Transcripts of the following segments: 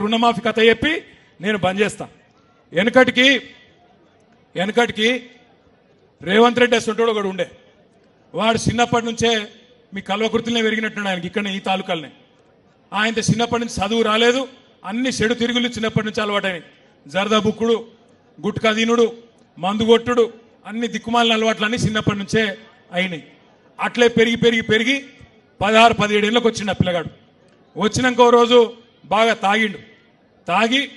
రుణమాఫీ కథ చెప్పి నేను బంద్ చేస్తా. వెనకటికి వెనకటికి రేవంత్ రెడ్డి అసంటోడు ఒకడు ఉండే. వాడు చిన్నప్పటి నుంచే మీ కల్వకృతులనే పెరిగినట్టున్నాడు ఆయనకి ఇక్కడ ఈ తాలూకాలనే. ఆయన చిన్నప్పటి నుంచి చదువు రాలేదు అన్ని చెడు తిరుగులు చిన్నప్పటి నుంచి అలవాటైనవి జరదా బుక్కుడు గుట్కా దీనుడు మందు కొట్టుడు అన్ని దిక్కుమాలిన అలవాట్లన్నీ చిన్నప్పటి నుంచే అయినాయి. అట్లే పెరిగి పెరిగి పెరిగి పదహారు పదిహేడు ఏళ్ళకి వచ్చిండు ఆ పిల్లగాడు. వచ్చినాక ఓ రోజు బాగా తాగిండు. తాగి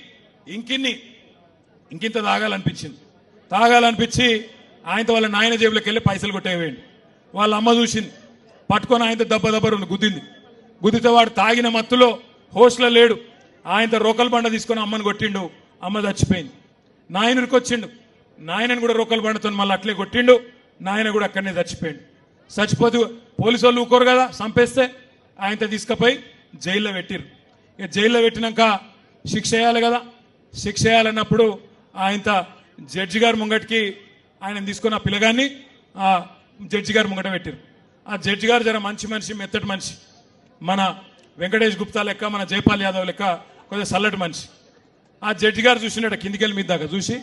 ఇంకిన్ని ఇంకింత తాగాలనిపించింది. తాగాలనిపించి ఆయనతో వాళ్ళ నాయన జేబులోకి వెళ్ళి పైసలు కొట్టేవేయండి వాళ్ళ అమ్మ చూసింది. పట్టుకొని ఆయనతో దెబ్బ దెబ్బ రెండు గుద్దింది. గుద్దితే వాడు తాగిన మత్తులో హోస్లో లేడు. ఆయనతో రోకల్ బండ తీసుకొని అమ్మని కొట్టిండు. అమ్మ చచ్చిపోయింది. నాయనుడికి వచ్చిండు. నాయనని కూడా రోకల్ బండతో మళ్ళీ అట్లే కొట్టిండు. నాయన కూడా అక్కడనే చచ్చిపోయిండు. చచ్చిపోతే పోలీసు వాళ్ళు ఊకోరు కదా చంపేస్తే ఆయనతో తీసుకుపోయి జైల్లో పెట్టిరు ఇక జైల్లో పెట్టినాక శిక్ష వేయాలి కదా. శిక్ష వేయాలన్నప్పుడు ఆయన జడ్జి గారు ముంగటికి ఆయన తీసుకున్న పిల్లగాన్ని ఆ జడ్జి గారు ముంగట పెట్టారు. ఆ జడ్జి గారు జర మంచి మనిషి మెత్తటి మనిషి. మన వెంకటేష్ గుప్తా లెక్క మన జైపాల్ యాదవ్ లెక్క కొద్దిగా చల్లటి మనిషి. ఆ జడ్జి గారు చూసినాడు కిందికెళ్ళి మీద దాకా చూసి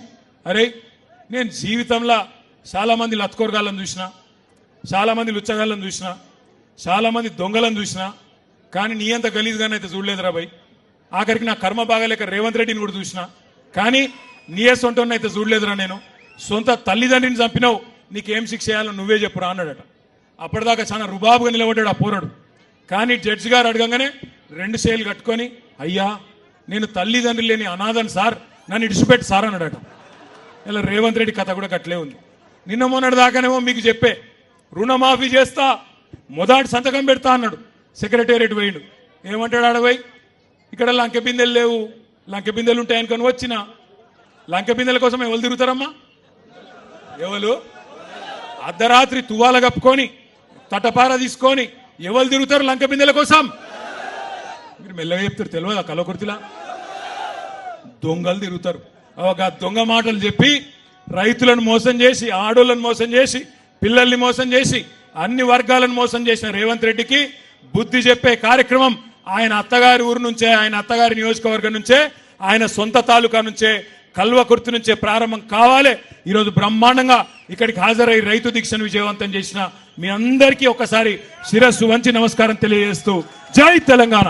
అరే నేను జీవితంలో చాలామంది లత్కోరగాళ్ళని చూసిన చాలామంది లుచ్చగాళ్ళని చూసిన చాలామంది దొంగలను చూసిన కానీ నీ అంత గలీజ్గానైతే చూడలేదురా భయ్. ఆఖరికి నా కర్మ బాగాలేక రేవంత్ రెడ్డిని కూడా చూసిన. కానీ నీయే సొంటని అయితే చూడలేదురా నేను. సొంత తల్లిదండ్రిని చంపినావు. నీకేం శిక్ష చేయాలో నువ్వే చెప్పురా అన్నాడట. అప్పటిదాకా చాలా రుబాబుగా నిలబడ్డాడు ఆ పోరాడు. కానీ జడ్జి గారు అడగంగానే రెండు సేలు కట్టుకొని అయ్యా నేను తల్లిదండ్రులు లేని అనాథన్ సార్. నన్ను ఇడిచిపెట్టి సార్ అన్నాడట. ఇలా రేవంత్ రెడ్డి కథ కూడా కట్లే ఉంది. నిన్న మొన్నటి దాకానేమో మీకు చెప్పే రుణమాఫీ చేస్తా మొదటి సంతకం పెడతా అన్నాడు. సెక్రటేరియట్ పోయిండు. ఏమంటాడు ఆడపోయి ఇక్కడ లంకె బిందెలు లేవు. లంకె బిందెలు ఉంటాయనుకొని వచ్చిన. లంకె బిందెల కోసం ఎవరు తిరుగుతారమ్మా? ఎవరు? అర్ధరాత్రి తువాల కప్పుకొని తటపార తీసుకొని ఎవరు తిరుగుతారు లంక బిందెల కోసం? మీరు మెల్లగా చెప్తారు తెలియదా కలకుర్తిలా దొంగలు తిరుగుతారు. ఒక దొంగ మాటలు చెప్పి రైతులను మోసం చేసి ఆడోళ్ళను మోసం చేసి పిల్లల్ని మోసం చేసి అన్ని వర్గాలను మోసం చేసిన రేవంత్ రెడ్డికి బుద్ధి చెప్పే కార్యక్రమం ఆయన అత్తగారి ఊరు నుంచే ఆయన అత్తగారి నియోజకవర్గం నుంచే ఆయన సొంత తాలూకా నుంచే కల్వకుర్తి నుంచే ప్రారంభం కావాలి. ఈరోజు బ్రహ్మాండంగా ఇక్కడికి హాజరై రైతు దీక్షను విజయవంతం చేసిన మీ అందరికీ ఒకసారి శిరస్సు వంచి నమస్కారం తెలియజేస్తూ జై తెలంగాణ.